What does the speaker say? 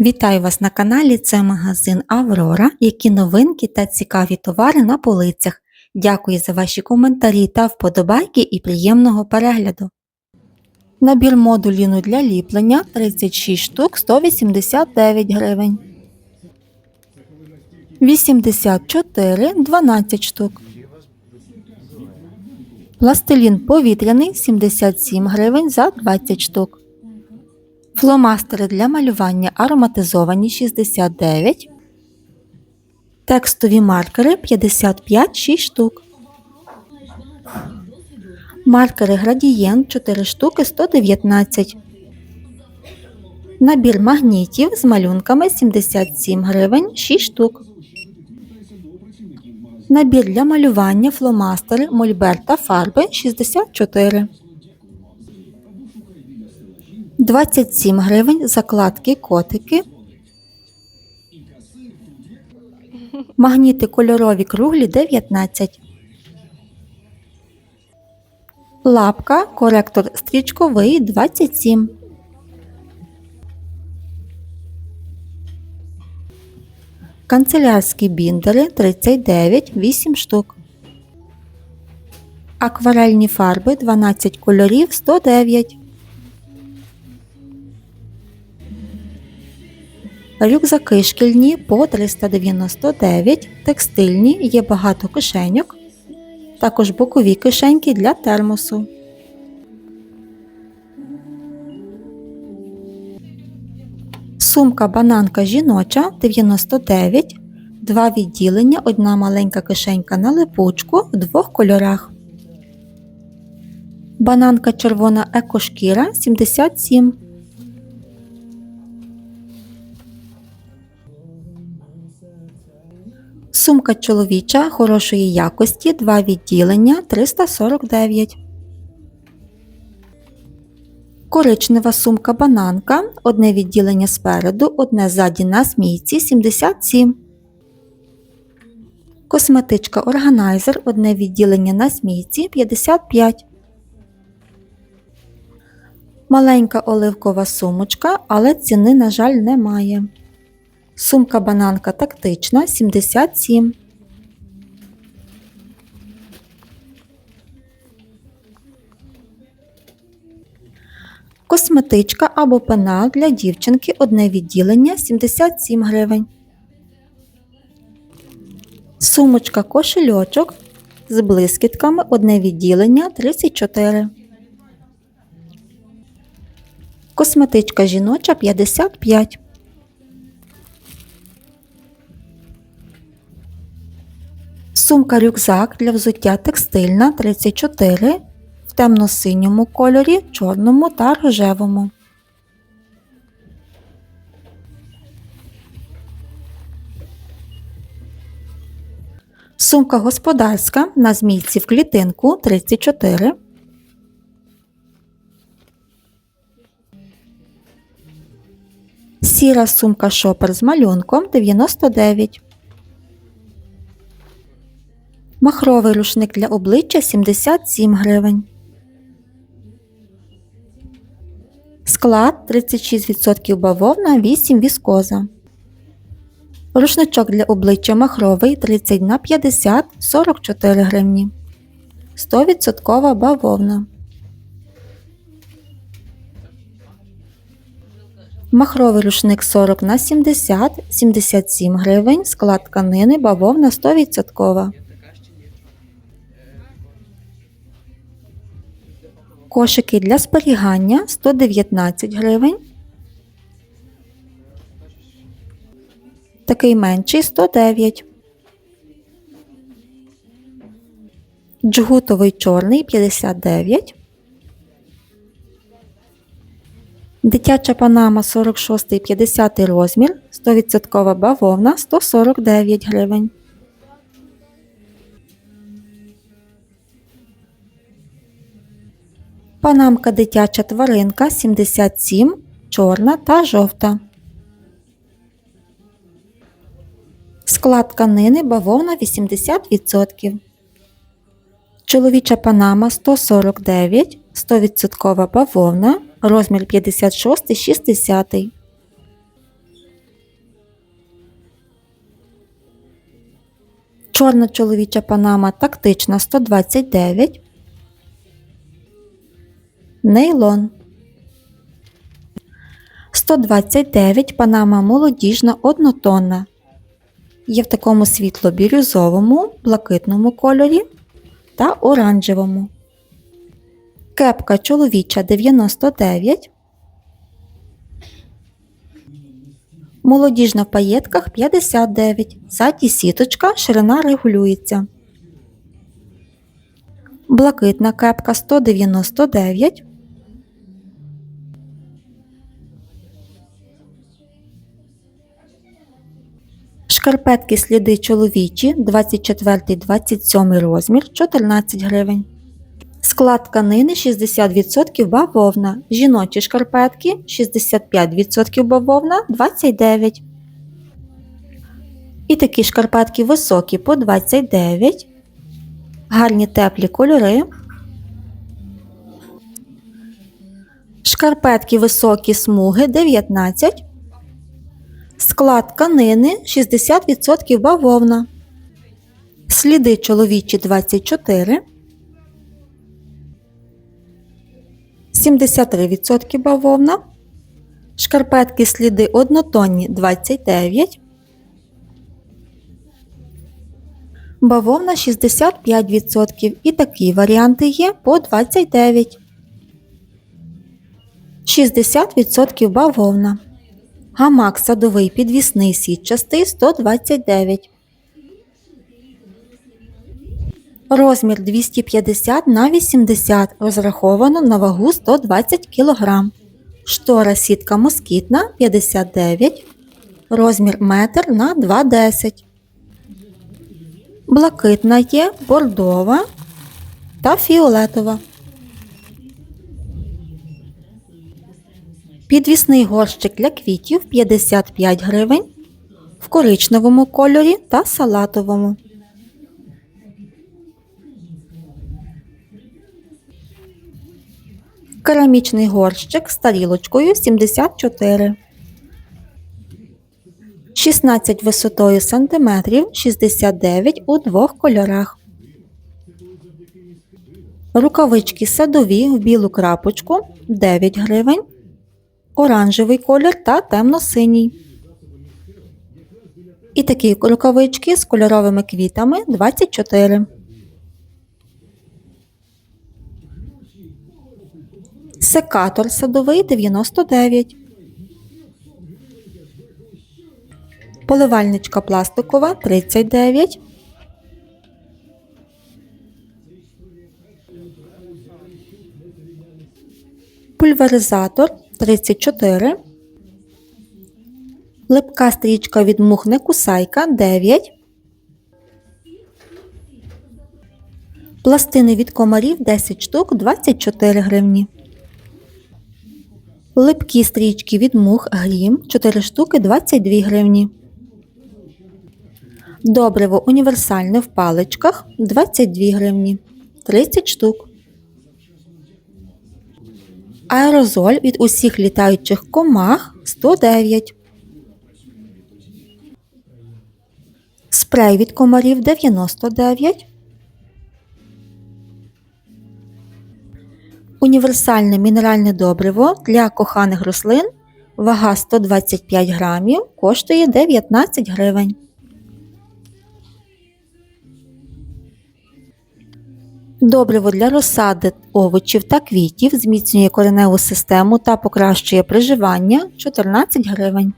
Вітаю вас на каналі. Це магазин Аврора. Які новинки та цікаві товари на полицях. Дякую за ваші коментарі та вподобайки і приємного перегляду. Набір модуліну для ліплення 36 штук 189 гривень. 84 12 штук. Пластилін повітряний 77 гривень за 20 штук. Фломастери для малювання ароматизовані 69. Текстові маркери 55 6 штук. Маркери градієнт 4 штуки 119. Набір магнітів з малюнками 77 гривень 6 штук. Набір для малювання фломастери, мольберт та фарби 64. 27 гривень закладки котики. Магніти кольорові круглі 19. Лапка, коректор стрічковий 27. Канцелярські біндери 39 8 штук. Акварельні фарби 12 кольорів 109. Рюкзаки шкільні по 399, текстильні, є багато кишеньок, також бокові кишеньки для термосу. Сумка бананка жіноча 99, два відділення, одна маленька кишенька на липучку в двох кольорах. Бананка червона екошкіра 77. Сумка чоловіча хорошої якості, два відділення 349. Коричнева сумка бананка, одне відділення спереду, одне ззаді на змійці 77. Косметичка органайзер, одне відділення на змійці 55. Маленька оливкова сумочка, але ціни, на жаль, немає. Сумка бананка тактична 77. Косметичка або пенал для дівчинки одне відділення 77 гривень. Сумочка кошельочок з блискітками одне відділення 34. Косметичка жіноча 55. Сумка рюкзак для взуття текстильна 34 в темно-синьому кольорі, чорному та рожевому. Сумка господарська на змійці в клітинку 34. Сіра сумка шопер з малюнком 99. Махровий рушник для обличчя 77 гривень. Склад 36% бавовна, 8 віскоза. Рушничок для обличчя махровий 30 на 50 44 гривні. 100% бавовна. Махровий рушник 40 на 70 77 гривень. Склад тканини бавовна 100%. Кошики для зберігання 119 гривень. Такий менший 109. Джгутовий чорний 59. Дитяча панама 46 50 розмір. 100% бавовна 149 гривень. Панамка дитяча тваринка 77, чорна та жовта. Склад тканини бавовна 80%. Чоловіча панама 149, 100% бавовна, розмір 56 60. Чорна чоловіча панама тактична 129. Нейлон. 129 панама молодіжна однотонна. Є в такому світло-бірюзовому, блакитному кольорі та оранжевому. Кепка чоловіча 99. Молодіжна в паєтках 59. Ззаді сіточка, ширина регулюється. Блакитна кепка 199. Шкарпетки сліди чоловічі 24-27 розмір 14 гривень. Склад тканини 60% бавовна. Жіночі шкарпетки 65% бавовна 29. І такі шкарпетки високі по 29. Гарні теплі кольори. Шкарпетки високі смуги 19. Склад тканини 60% бавовна. Сліди чоловічі 24. 73% бавовна. Шкарпетки сліди однотонні 29. Бавовна 65%. І такі варіанти є по 29. 60% бавовна. Гамак садовий підвісний сітчастий 129. Розмір 250 на 80 розраховано на вагу 120 кг. Штора сітка москітна 59. Розмір 1 на 2,10 Блакитна є, бордова та фіолетова. Підвісний горщик для квітів 55 гривень в коричневому кольорі та салатовому. Керамічний горщик з тарілочкою 74. 16 висотою сантиметрів 69 у двох кольорах. Рукавички садові в білу крапочку 9 гривень. Оранжевий колір та темно-синій. І такі рукавички з кольоровими квітами 24. Секатор садовий 99. Поливальничка пластикова 39. Пульверизатор 34. Липка стрічка від мух не кусайка 9. Пластини від комарів 10 штук 24 гривні. Липкі стрічки від мух грім 4 штуки 22 гривні. Добриво універсальне в паличках 22 гривні 30 штук. Аерозоль від усіх літаючих комах 109. Спрей від комарів 99. Універсальне мінеральне добриво для коханих рослин. Вага 125 грамів коштує 19 гривень. Добриво для розсади овочів та квітів зміцнює кореневу систему та покращує приживання 14 гривень.